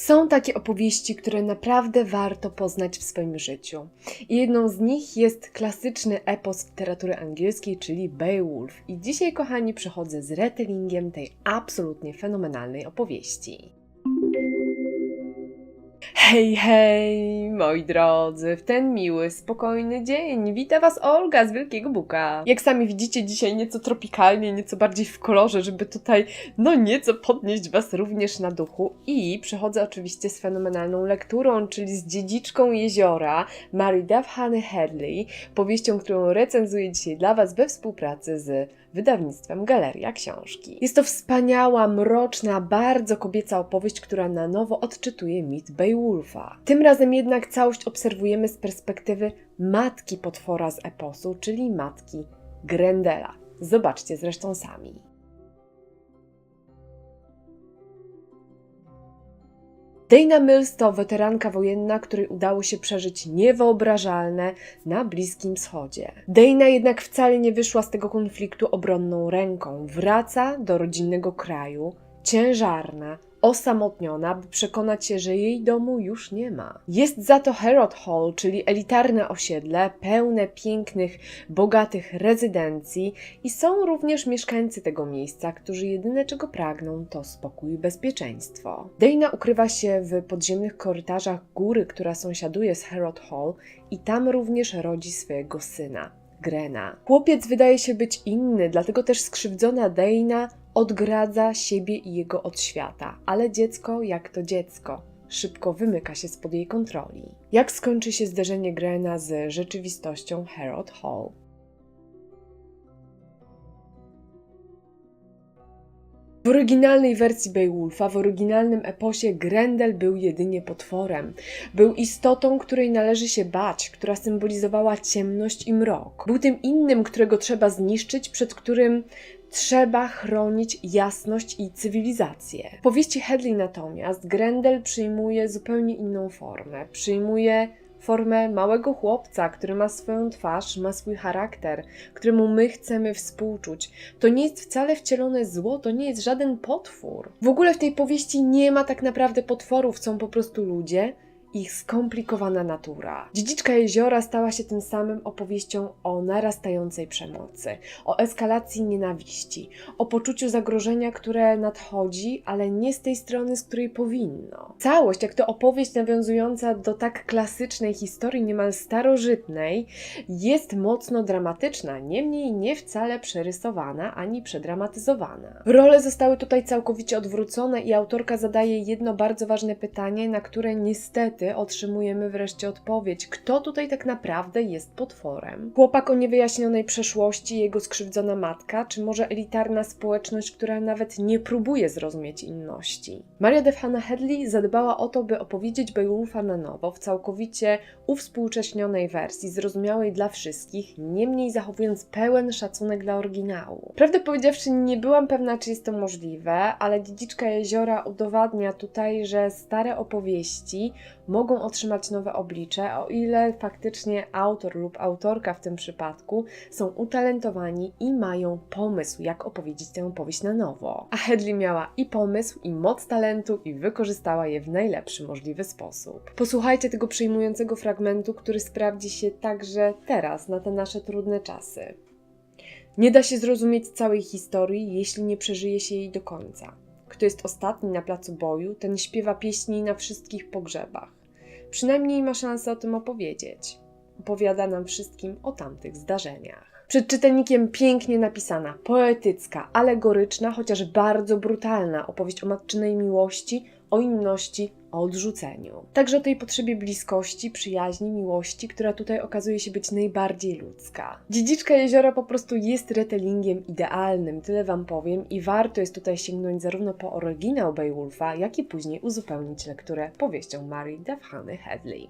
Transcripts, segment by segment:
Są takie opowieści, które naprawdę warto poznać w swoim życiu. I jedną z nich jest klasyczny epos literatury angielskiej, czyli Beowulf. I dzisiaj, kochani, przychodzę z retellingiem tej absolutnie fenomenalnej opowieści. Hej, hej, moi drodzy, w ten miły, spokojny dzień wita Was Olga z Wielkiego Buka. Jak sami widzicie, dzisiaj nieco tropikalnie, nieco bardziej w kolorze, żeby tutaj, no nieco podnieść Was również na duchu. I przychodzę oczywiście z fenomenalną lekturą, czyli z Dziedziczką Jeziora Mary Duff Hadley, powieścią, którą recenzuję dzisiaj dla Was we współpracy z wydawnictwem Galeria Książki. Jest to wspaniała, mroczna, bardzo kobieca opowieść, która na nowo odczytuje mit Beowulfa. Tym razem jednak całość obserwujemy z perspektywy matki potwora z eposu, czyli matki Grendela. Zobaczcie zresztą sami. Dana Mills to weteranka wojenna, której udało się przeżyć niewyobrażalne na Bliskim Wschodzie. Dana jednak wcale nie wyszła z tego konfliktu obronną ręką. Wraca do rodzinnego kraju, ciężarna, osamotniona, by przekonać się, że jej domu już nie ma. Jest za to Herod Hall, czyli elitarne osiedle, pełne pięknych, bogatych rezydencji i są również mieszkańcy tego miejsca, którzy jedyne czego pragną to spokój i bezpieczeństwo. Dana ukrywa się w podziemnych korytarzach góry, która sąsiaduje z Herod Hall i tam również rodzi swojego syna. Grena. Chłopiec wydaje się być inny, dlatego też skrzywdzona Dana odgradza siebie i jego od świata, ale dziecko jak to dziecko. Szybko wymyka się spod jej kontroli. Jak skończy się zderzenie Grena z rzeczywistością Herod Hall? W oryginalnej wersji Beowulfa, w oryginalnym eposie, Grendel był jedynie potworem. Był istotą, której należy się bać, która symbolizowała ciemność i mrok. Był tym innym, którego trzeba zniszczyć, przed którym trzeba chronić jasność i cywilizację. W powieści Hedley natomiast Grendel przyjmuje zupełnie inną formę. Przyjmuje formę małego chłopca, który ma swoją twarz, ma swój charakter, któremu my chcemy współczuć. To nie jest wcale wcielone zło, to nie jest żaden potwór. W ogóle w tej powieści nie ma tak naprawdę potworów, są po prostu ludzie, ich skomplikowana natura. Dziedziczka jeziora stała się tym samym opowieścią o narastającej przemocy, o eskalacji nienawiści, o poczuciu zagrożenia, które nadchodzi, ale nie z tej strony, z której powinno. Całość, jak to opowieść nawiązująca do tak klasycznej historii, niemal starożytnej, jest mocno dramatyczna, niemniej nie wcale przerysowana ani przedramatyzowana. Role zostały tutaj całkowicie odwrócone i autorka zadaje jedno bardzo ważne pytanie, na które niestety otrzymujemy wreszcie odpowiedź, kto tutaj tak naprawdę jest potworem. Chłopak o niewyjaśnionej przeszłości, jego skrzywdzona matka, czy może elitarna społeczność, która nawet nie próbuje zrozumieć inności. Maria Defana Headley zadbała o to, by opowiedzieć Beowulfa na nowo, w całkowicie uwspółcześnionej wersji, zrozumiałej dla wszystkich, niemniej zachowując pełen szacunek dla oryginału. Prawdę powiedziawszy, nie byłam pewna, czy jest to możliwe, ale Dziedziczka Jeziora udowadnia tutaj, że stare opowieści mogą otrzymać nowe oblicze, o ile faktycznie autor lub autorka w tym przypadku są utalentowani i mają pomysł, jak opowiedzieć tę opowieść na nowo. A Hedley miała i pomysł, i moc talentu, i wykorzystała je w najlepszy możliwy sposób. Posłuchajcie tego przejmującego fragmentu, który sprawdzi się także teraz, na te nasze trudne czasy. Nie da się zrozumieć całej historii, jeśli nie przeżyje się jej do końca. Kto jest ostatni na placu boju, ten śpiewa pieśni na wszystkich pogrzebach. Przynajmniej ma szansę o tym opowiedzieć. Opowiada nam wszystkim o tamtych zdarzeniach. Przed czytelnikiem pięknie napisana, poetycka, alegoryczna, chociaż bardzo brutalna opowieść o matczynej miłości, o inności, o odrzuceniu. Także o tej potrzebie bliskości, przyjaźni, miłości, która tutaj okazuje się być najbardziej ludzka. Dziedziczka jeziora po prostu jest retellingiem idealnym, tyle wam powiem, i warto jest tutaj sięgnąć zarówno po oryginał Beowulfa, jak i później uzupełnić lekturę powieścią Mary Devhany Hadley.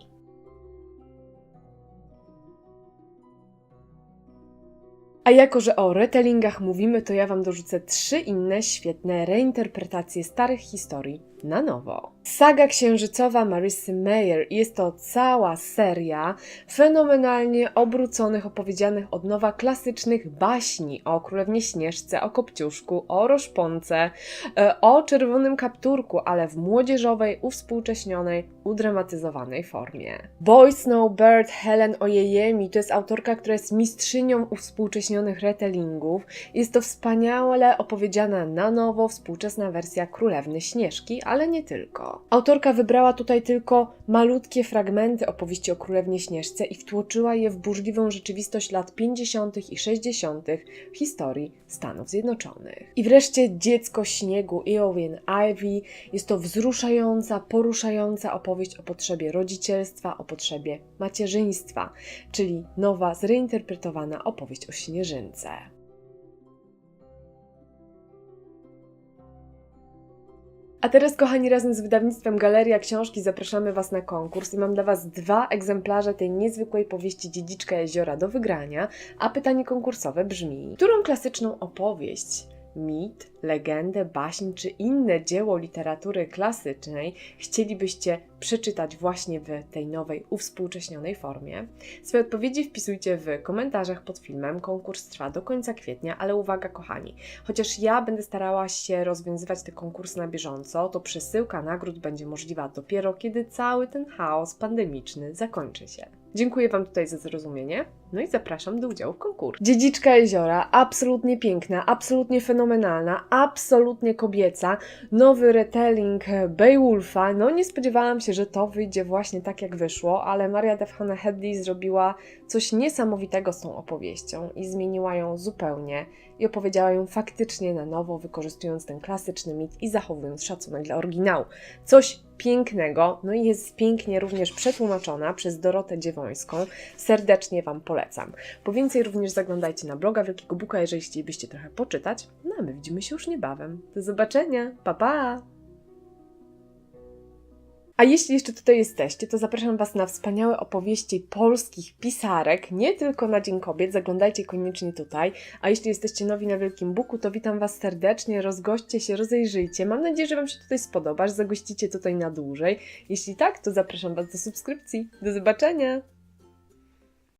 A jako, że o retellingach mówimy, to ja Wam dorzucę trzy inne świetne reinterpretacje starych historii na nowo. Saga księżycowa Marissy Meyer jest to cała seria fenomenalnie obróconych, opowiedzianych od nowa klasycznych baśni o Królewnie Śnieżce, o Kopciuszku, o Roszponce, e, o Czerwonym Kapturku, ale w młodzieżowej, uwspółcześnionej, udramatyzowanej formie. Boy Snowbird Helen Ojejemi to jest autorka, która jest mistrzynią uwspółcześnionych retellingów. Jest to wspaniale opowiedziana na nowo, współczesna wersja Królewny Śnieżki, ale nie tylko. Autorka wybrała tutaj tylko malutkie fragmenty opowieści o Królewnie Śnieżce i wtłoczyła je w burzliwą rzeczywistość lat 50. i 60. w historii Stanów Zjednoczonych. I wreszcie Dziecko Śniegu Eowyn Ivy jest to wzruszająca, poruszająca opowieść o potrzebie rodzicielstwa, o potrzebie macierzyństwa, czyli nowa, zreinterpretowana opowieść o śnieżynce. A teraz, kochani, razem z wydawnictwem Galeria Książki zapraszamy Was na konkurs i mam dla Was dwa egzemplarze tej niezwykłej powieści Dziedziczka Jeziora do wygrania, a pytanie konkursowe brzmi: którą klasyczną opowieść, mit, legendę, baśń czy inne dzieło literatury klasycznej chcielibyście przeczytać właśnie w tej nowej, uwspółcześnionej formie? Swoje odpowiedzi wpisujcie w komentarzach pod filmem. Konkurs trwa do końca kwietnia, ale uwaga, kochani, chociaż ja będę starała się rozwiązywać te konkursy na bieżąco, to przesyłka nagród będzie możliwa dopiero, kiedy cały ten chaos pandemiczny zakończy się. Dziękuję Wam tutaj za zrozumienie, no i zapraszam do udziału w konkursie. Dziedziczka Jeziora, absolutnie piękna, absolutnie fenomenalna, absolutnie kobieca, nowy retelling Beowulfa. No nie spodziewałam się, że to wyjdzie właśnie tak jak wyszło, ale Maria Devhana Headley zrobiła coś niesamowitego z tą opowieścią i zmieniła ją zupełnie i opowiedziała ją faktycznie na nowo, wykorzystując ten klasyczny mit i zachowując szacunek dla oryginału. Coś pięknego, no i jest pięknie również przetłumaczona przez Dorotę Dziewońską. Serdecznie Wam polecam. Po więcej również zaglądajcie na bloga Wielkiego Buka, jeżeli chcielibyście trochę poczytać. No a my widzimy się już niebawem. Do zobaczenia. Pa, pa! A jeśli jeszcze tutaj jesteście, to zapraszam Was na wspaniałe opowieści polskich pisarek, nie tylko na Dzień Kobiet, zaglądajcie koniecznie tutaj. A jeśli jesteście nowi na Wielkim Buku, to witam Was serdecznie, rozgośćcie się, rozejrzyjcie. Mam nadzieję, że Wam się tutaj spodoba, że zagościcie tutaj na dłużej. Jeśli tak, to zapraszam Was do subskrypcji. Do zobaczenia!